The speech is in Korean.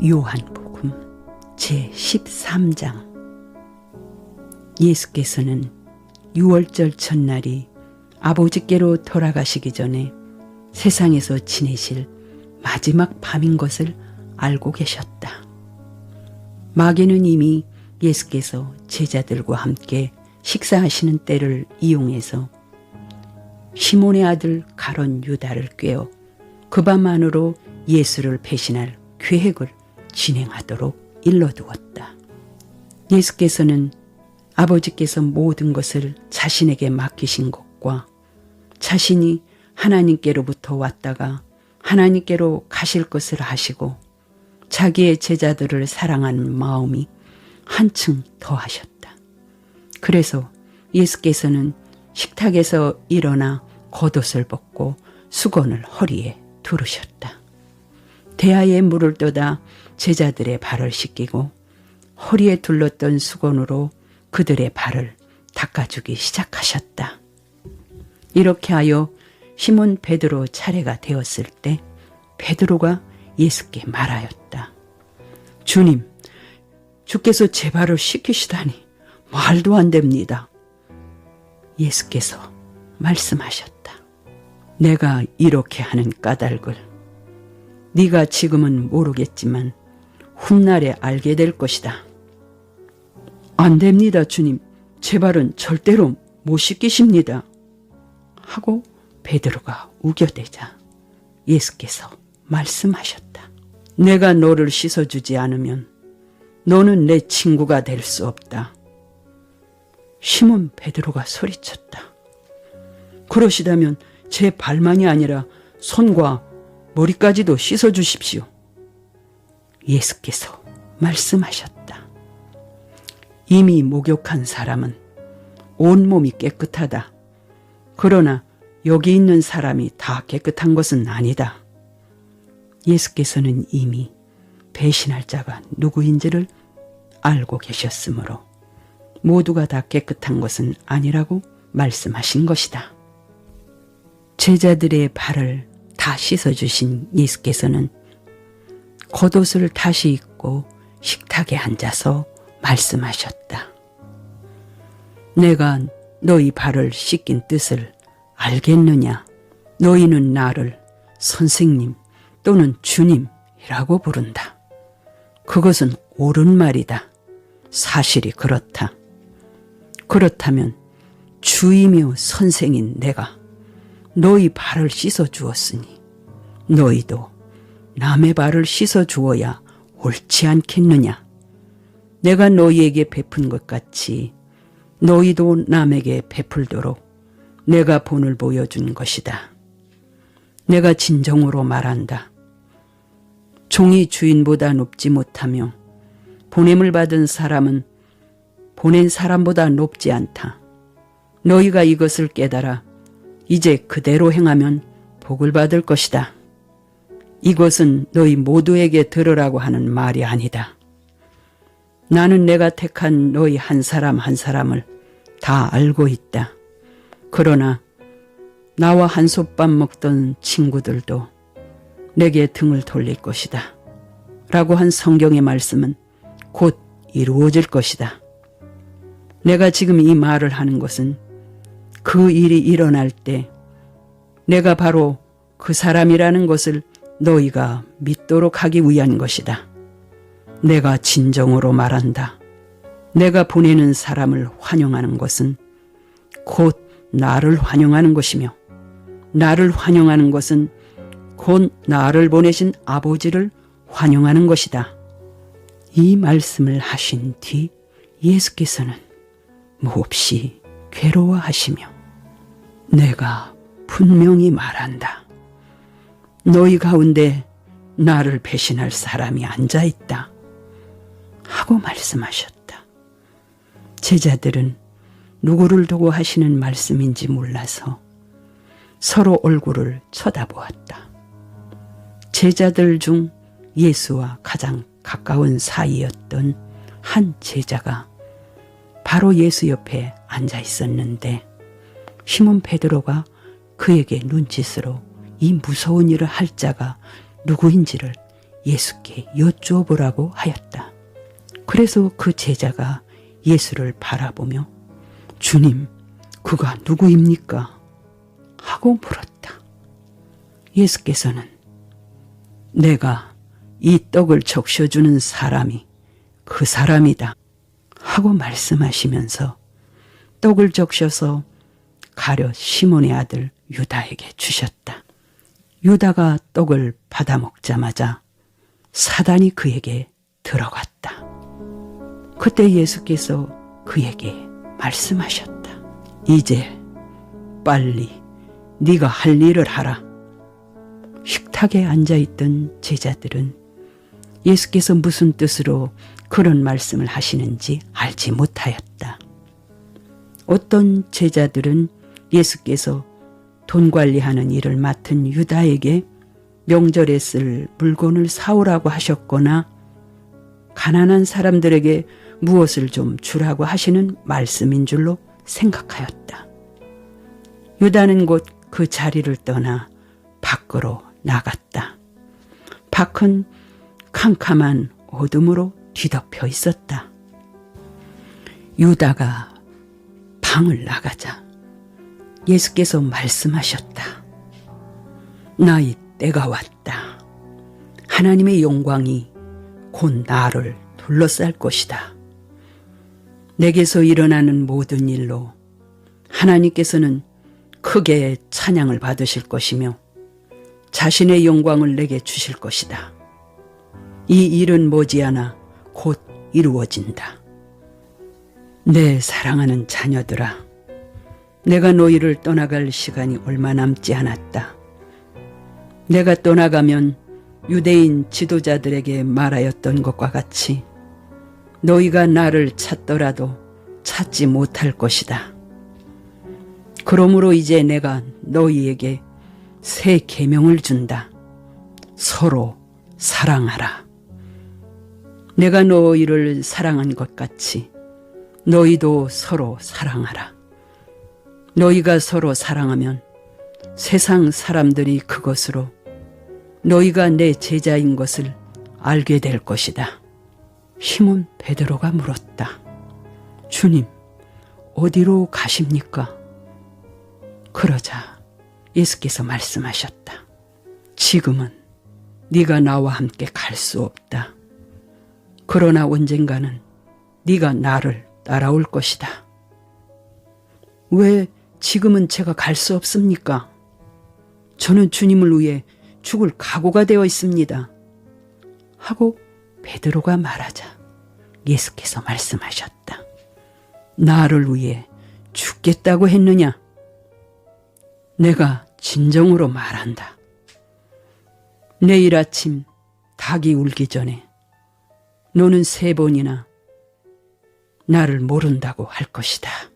요한복음 제 13장 예수께서는 6월절 첫날이 아버지께로 돌아가시기 전에 세상에서 지내실 마지막 밤인 것을 알고 계셨다. 마귀는 이미 예수께서 제자들과 함께 식사하시는 때를 이용해서 시몬의 아들 가론 유다를 꿰어 그 밤 안으로 예수를 배신할 계획을 진행하도록 일러두었다. 예수께서는 아버지께서 모든 것을 자신에게 맡기신 것과 자신이 하나님께로부터 왔다가 하나님께로 가실 것을 아시고 자기의 제자들을 사랑하는 마음이 한층 더하셨다. 그래서 예수께서는 식탁에서 일어나 겉옷을 벗고 수건을 허리에 두르셨다. 대야에 물을 떠다 제자들의 발을 씻기고 허리에 둘렀던 수건으로 그들의 발을 닦아주기 시작하셨다. 이렇게 하여 시몬 베드로 차례가 되었을 때 베드로가 예수께 말하였다. 주님, 주께서 제 발을 씻기시다니 말도 안 됩니다. 예수께서 말씀하셨다. 내가 이렇게 하는 까닭을 네가 지금은 모르겠지만 훗날에 알게 될 것이다. 안 됩니다, 주님. 제 발은 절대로 못 씻기십니다. 하고 베드로가 우겨대자 예수께서 말씀하셨다. 내가 너를 씻어주지 않으면 너는 내 친구가 될 수 없다. 시몬 베드로가 소리쳤다. 그러시다면 제 발만이 아니라 손과 머리까지도 씻어주십시오. 예수께서 말씀하셨다. 이미 목욕한 사람은 온몸이 깨끗하다. 그러나 여기 있는 사람이 다 깨끗한 것은 아니다. 예수께서는 이미 배신할 자가 누구인지를 알고 계셨으므로 모두가 다 깨끗한 것은 아니라고 말씀하신 것이다. 제자들의 발을 다 씻어주신 예수께서는 겉옷을 다시 입고 식탁에 앉아서 말씀하셨다. 내가 너희 발을 씻긴 뜻을 알겠느냐? 너희는 나를 선생님 또는 주님이라고 부른다. 그것은 옳은 말이다. 사실이 그렇다. 그렇다면 주이며 선생인 내가 너희 발을 씻어 주었으니 너희도 남의 발을 씻어 주어야 옳지 않겠느냐? 내가 너희에게 베푼 것 같이 너희도 남에게 베풀도록 내가 본을 보여준 것이다. 내가 진정으로 말한다. 종이 주인보다 높지 못하며 보냄을 받은 사람은 보낸 사람보다 높지 않다. 너희가 이것을 깨달아 이제 그대로 행하면 복을 받을 것이다. 이것은 너희 모두에게 들으라고 하는 말이 아니다. 나는 내가 택한 너희 한 사람 한 사람을 다 알고 있다. 그러나 나와 한솥밥 먹던 친구들도 내게 등을 돌릴 것이다. 라고 한 성경의 말씀은 곧 이루어질 것이다. 내가 지금 이 말을 하는 것은 그 일이 일어날 때 내가 바로 그 사람이라는 것을 너희가 믿도록 하기 위한 것이다. 내가 진정으로 말한다. 내가 보내는 사람을 환영하는 것은 곧 나를 환영하는 것이며 나를 환영하는 것은 곧 나를 보내신 아버지를 환영하는 것이다. 이 말씀을 하신 뒤 예수께서는 몹시 괴로워하시며 내가 분명히 말한다. 너희 가운데 나를 배신할 사람이 앉아 있다. 하고 말씀하셨다. 제자들은 누구를 두고 하시는 말씀인지 몰라서 서로 얼굴을 쳐다보았다. 제자들 중 예수와 가장 가까운 사이였던 한 제자가 바로 예수 옆에 앉아 있었는데 시몬 베드로가 그에게 눈짓으로 이 무서운 일을 할 자가 누구인지를 예수께 여쭈어보라고 하였다. 그래서 그 제자가 예수를 바라보며 주님, 그가 누구입니까? 하고 물었다. 예수께서는 내가 이 떡을 적셔주는 사람이 그 사람이다. 하고 말씀하시면서 떡을 적셔서 가려 시몬의 아들 유다에게 주셨다. 유다가 떡을 받아 먹자마자 사단이 그에게 들어갔다. 그때 예수께서 그에게 말씀하셨다. 이제 빨리 네가 할 일을 하라. 식탁에 앉아 있던 제자들은 예수께서 무슨 뜻으로 그런 말씀을 하시는지 알지 못하였다. 어떤 제자들은 예수께서 돈 관리하는 일을 맡은 유다에게 명절에 쓸 물건을 사오라고 하셨거나 가난한 사람들에게 무엇을 좀 주라고 하시는 말씀인 줄로 생각하였다. 유다는 곧 그 자리를 떠나 밖으로 나갔다. 밖은 캄캄한 어둠으로 뒤덮여 있었다. 유다가 방을 나가자 예수께서 말씀하셨다. 나의 때가 왔다. 하나님의 영광이 곧 나를 둘러쌀 것이다. 내게서 일어나는 모든 일로 하나님께서는 크게 찬양을 받으실 것이며 자신의 영광을 내게 주실 것이다. 이 일은 머지않아 곧 이루어진다. 내 사랑하는 자녀들아, 내가 너희를 떠나갈 시간이 얼마 남지 않았다. 내가 떠나가면 유대인 지도자들에게 말하였던 것과 같이 너희가 나를 찾더라도 찾지 못할 것이다. 그러므로 이제 내가 너희에게 새 계명을 준다. 서로 사랑하라. 내가 너희를 사랑한 것 같이 너희도 서로 사랑하라. 너희가 서로 사랑하면 세상 사람들이 그것으로 너희가 내 제자인 것을 알게 될 것이다. 시몬 베드로가 물었다. 주님, 어디로 가십니까? 그러자 예수께서 말씀하셨다. 지금은 네가 나와 함께 갈 수 없다. 그러나 언젠가는 네가 나를 따라올 것이다. 왜 지금은 제가 갈 수 없습니까? 저는 주님을 위해 죽을 각오가 되어 있습니다. 하고 베드로가 말하자 예수께서 말씀하셨다. 나를 위해 죽겠다고 했느냐? 내가 진정으로 말한다. 내일 아침 닭이 울기 전에 너는 세 번이나 나를 모른다고 할 것이다.